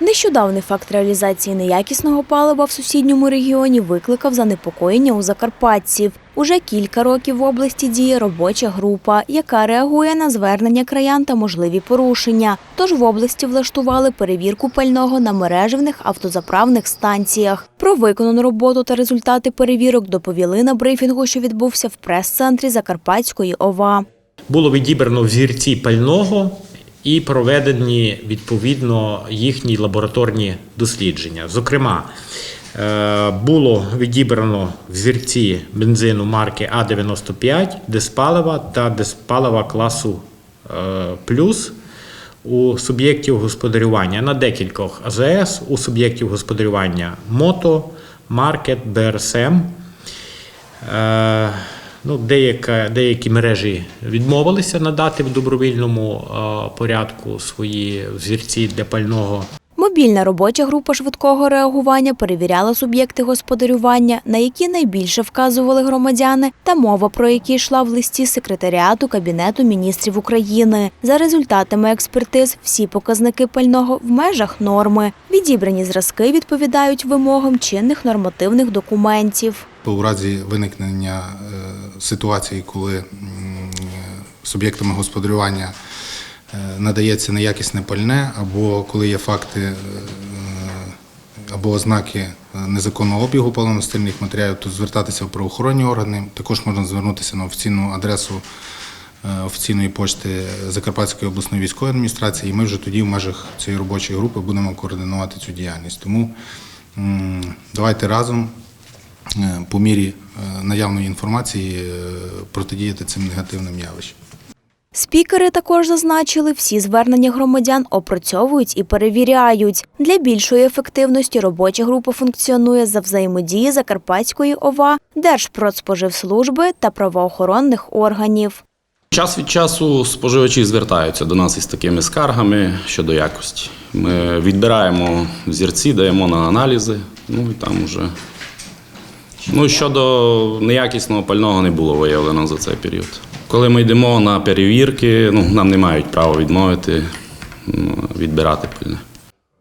Нещодавний факт реалізації неякісного палива в сусідньому регіоні викликав занепокоєння у закарпатців. Уже кілька років в області діє робоча група, яка реагує на звернення краян та можливі порушення. Тож в області влаштували перевірку пального на мережевних автозаправних станціях. Про виконану роботу та результати перевірок доповіли на брифінгу, що відбувся в прес-центрі Закарпатської ОВА. Було відібрано взірці пального і проведені відповідно їхні лабораторні дослідження. Зокрема, е, було відібрано взірці бензину марки А95, диспалива та диспалива класу е, плюс у суб'єктів господарювання на декількох АЗС, у суб'єктів господарювання МОТО, Маркет, БРСМ. Ну, деяка, деякі мережі відмовилися надати в добровільному е, порядку свої взірці для пального. Мобільна робоча група швидкого реагування перевіряла суб'єкти господарювання, на які найбільше вказували громадяни, та мова про які йшла в листі секретаріату Кабінету міністрів України. За результатами експертиз, всі показники пального в межах норми. Відібрані зразки відповідають вимогам чинних нормативних документів. У разі виникнення е, ситуації, коли суб'єктами господарювання е, надається неякісне пальне, або коли є факти е, або ознаки е, незаконного обігу паливно-мастильних матеріалів, то звертатися в правоохоронні органи. Також можна звернутися на офіційну адресу е, офіційної пошти Закарпатської обласної військової адміністрації, і ми вже тоді в межах цієї робочої групи будемо координувати цю діяльність. Тому давайте разом е, по мірі е, наявної інформації е, протидіяти цим негативним явищам. Спікери також зазначили, всі звернення громадян опрацьовують і перевіряють. Для більшої ефективності робоча група функціонує за взаємодії Закарпатської ОВА, Держпродспоживслужби та правоохоронних органів. Час від часу споживачі звертаються до нас із такими скаргами щодо якості. Ми відбираємо зірці, даємо на аналізи, ну і там вже. Ну, щодо неякісного пального не було виявлено за цей період. Коли ми йдемо на перевірки, ну, нам не мають права відмовити відбирати пальне.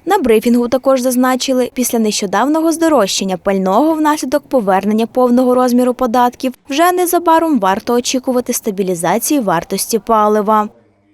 На брифінгу також зазначили, після нещодавнього здорожчання пального внаслідок повернення повного розміру податків вже незабаром варто очікувати стабілізації вартості палива.